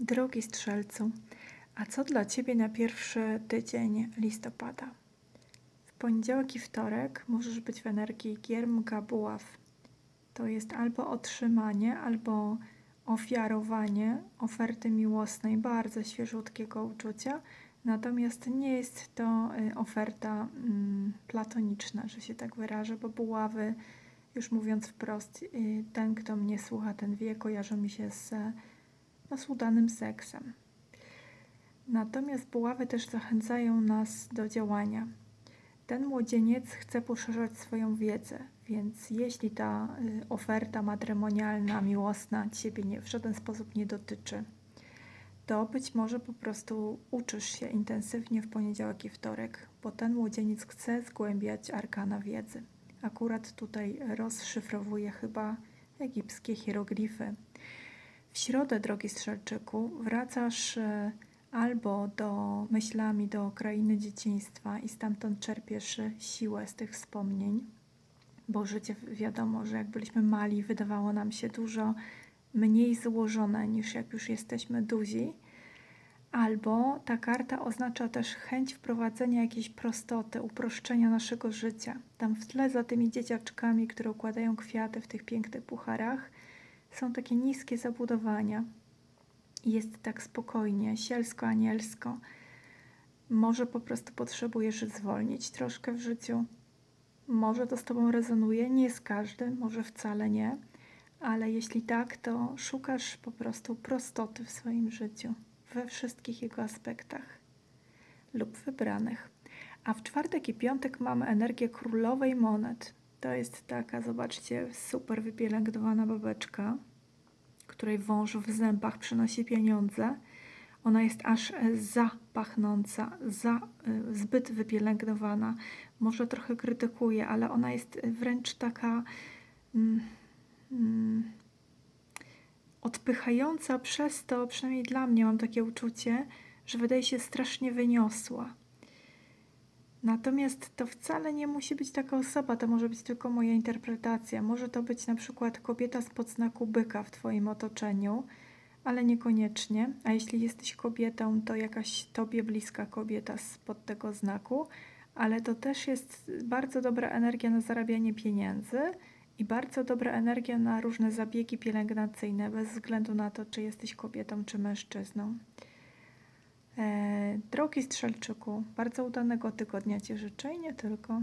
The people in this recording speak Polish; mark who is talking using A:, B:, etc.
A: Drogi strzelcu, a co dla ciebie na pierwszy tydzień listopada? W poniedziałek i wtorek możesz być w energii giermka buław. To jest albo otrzymanie, albo ofiarowanie oferty miłosnej, bardzo świeżutkiego uczucia. Natomiast nie jest to y, oferta mm, platoniczna, że się tak wyrażę, bo buławy, już mówiąc wprost, y, ten, kto mnie słucha, ten wie, kojarzą mi się z z udanym seksem. Natomiast buławy też zachęcają nas do działania. Ten młodzieniec chce poszerzać swoją wiedzę, więc jeśli ta y, oferta matrymonialna, miłosna Ciebie nie, w żaden sposób nie dotyczy, to być może po prostu uczysz się intensywnie w poniedziałek i wtorek, bo ten młodzieniec chce zgłębiać arkana wiedzy. Akurat tutaj rozszyfrowuje chyba egipskie hieroglify. W środę, drogi strzelczyku, wracasz e, albo do myślami do krainy dzieciństwa i stamtąd czerpiesz e, siłę z tych wspomnień, bo życie wiadomo, że jak byliśmy mali, wydawało nam się dużo mniej złożone niż jak już jesteśmy duzi. Albo ta karta oznacza też chęć wprowadzenia jakiejś prostoty, uproszczenia naszego życia. Tam w tle za tymi dzieciaczkami, które układają kwiaty w tych pięknych pucharach, są takie niskie zabudowania. Jest tak spokojnie, sielsko, anielsko. Może po prostu potrzebujesz zwolnić troszkę w życiu. Może to z Tobą rezonuje, nie z każdym, może wcale nie, ale jeśli tak, to szukasz po prostu prostoty w swoim życiu, we wszystkich jego aspektach lub wybranych. A w czwartek i piątek mamy energię królowej monet. To jest taka, zobaczcie, super wypielęgnowana babeczka, której wąż w zębach przynosi pieniądze. Ona jest aż za pachnąca, za y, zbyt wypielęgnowana. Może trochę krytykuje, ale ona jest wręcz taka mm, mm, odpychająca przez to, przynajmniej dla mnie mam takie uczucie, że wydaje się strasznie wyniosła. Natomiast to wcale nie musi być taka osoba, to może być tylko moja interpretacja. Może to być na przykład kobieta z podznaku byka w Twoim otoczeniu, ale niekoniecznie. A jeśli jesteś kobietą, to jakaś Tobie bliska kobieta spod tego znaku, ale to też jest bardzo dobra energia na zarabianie pieniędzy i bardzo dobra energia na różne zabiegi pielęgnacyjne, bez względu na to, czy jesteś kobietą, czy mężczyzną. Drogi Strzelczyku, bardzo udanego tygodnia Ci życzę i nie tylko.